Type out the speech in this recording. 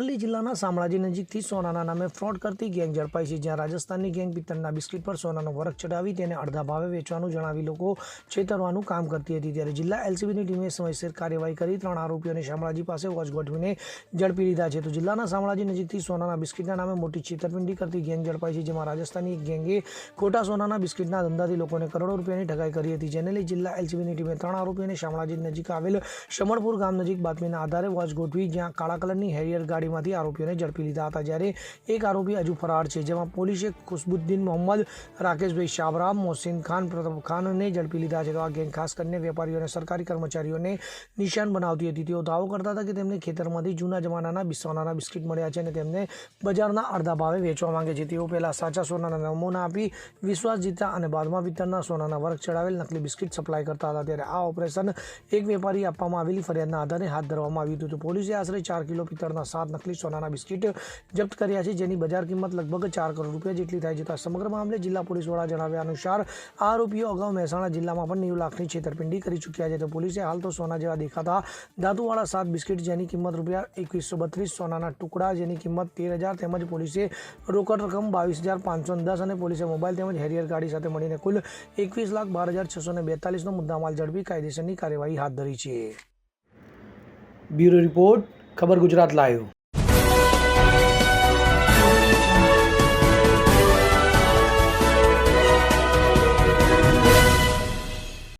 અરવલ્લી જિલ્લાના શામળાજી નજીકથી સોનાના નામે ફ્રોડ કરતી ગેંગ ઝડપાઈ છે, જ્યાં રાજસ્થાનની ગેંગ પિત્તળના બિસ્કિટ પર સોનાનો વરખ ચડાવી તેને અડધા ભાવે વેચવાનું જણાવી લોકો છેતરવાનું કામ કરતી હતી. ત્યારે જિલ્લા એલસીબીની ટીમે સમયસર કાર્યવાહી કરી, ત્રણ આરોપીઓને શામળાજી પાસે વોચ ગોઠવીને ઝડપી લીધા છે. તો જિલ્લાના શામળાજી નજીકથી સોનાના બિસ્કિટના નામે મોટી છેતરપિંડી કરતી ગેંગ ઝડપાઈ છે, જેમાં રાજસ્થાની ગેંગે ખોટા સોનાના બિસ્કિટના ધંધાથી લોકોને કરોડો રૂપિયાની ઠગાઈ કરી હતી. જેને લઈ જિલ્લા એલસીબીની ટીમે ત્રણ આરોપીઓને શામળાજી નજીક આવેલ શમણપુર ગામ નજીક બાતમીના આધારે વોચ ગોઠવી, જ્યાં કાળા કલરની હેરિયર ગાડીમાંથી આરોપીઓને ઝડપી લીધા હતા. જ્યારે એક આરોપી હજુ ફરાર છે, જેમાં પોલીસે ખુશબુદ્દીન મોહમ્મદ, રાકેશભાઈ શાબરામ મોહસિન ખાન પ્રતાપ ખાનને ઝડપી લીધા છે. તો આ ગેંગ ખાસ કરીને વેપારીઓ અને સરકારી કર્મચારીઓને નિશાન બનાવતી હતી. તેઓ દાવો કરતા હતા કે તેમને ખેતરમાંથી જૂના જમાનાના સોનાના બિસ્કિટ મળ્યા છે અને તેમને બજારના અડધા ભાવે વેચવા માંગે છે. તેઓ પહેલાં સાચા સોનાના નમૂના આપી વિશ્વાસ જીતતા અને બાદમાં વિતરણના સોનાના વર્ગ ચડાવેલ નકલી બિસ્કિટ સપ્લાય કરતા હતા. ત્યારે આ ઓપરેશન એક વેપારી આપવામાં આવેલી ફરિયાદના આધારે હાથ ધરવામાં આવ્યું હતું. પોલીસે આશરે ચાર કિલો પિત્તળના સાત નકલી સોનાના બિસ્કિટ જપ્ત કર્યા છે, જેની બજાર કિંમત લગભગ ચાર કરોડ રૂપિયા જેટલી થાય છે. સમગ્ર મામલે જિલ્લા પોલીસ વડા જણાવ્યા અનુસાર, આરોપીઓ અગાઉ મહેસાણા જિલ્લામાં પણ નેવું લાખની છેતરપિંડી કરી ચૂક્યા છે. તો પોલીસે હાલ તો સોના જેવા દેખાતા ધાતુવાળા સાત બિસ્કિટ, જેની કિંમત રૂપિયા એકવીસો બત્રીસ સોનાના ટુકડા, જેની કિંમત તેર હજાર તેમજ પોલીસે રોકડ રકમ બાવીસ હજાર પાંચસો દસ અને પોલીસે મોબાઈલ તેમજ હેરિયર ગાડી સાથે મળીને કુલ એકવીસ લાખ બાર હજાર છસો ને બેતાલીસનો મુદ્દામાલ ઝડપી કાયદેસરની કાર્યવાહી હાથ ધરી છે. બ્યુરો રિપોર્ટ, ખબર ગુજરાત લાઈવ.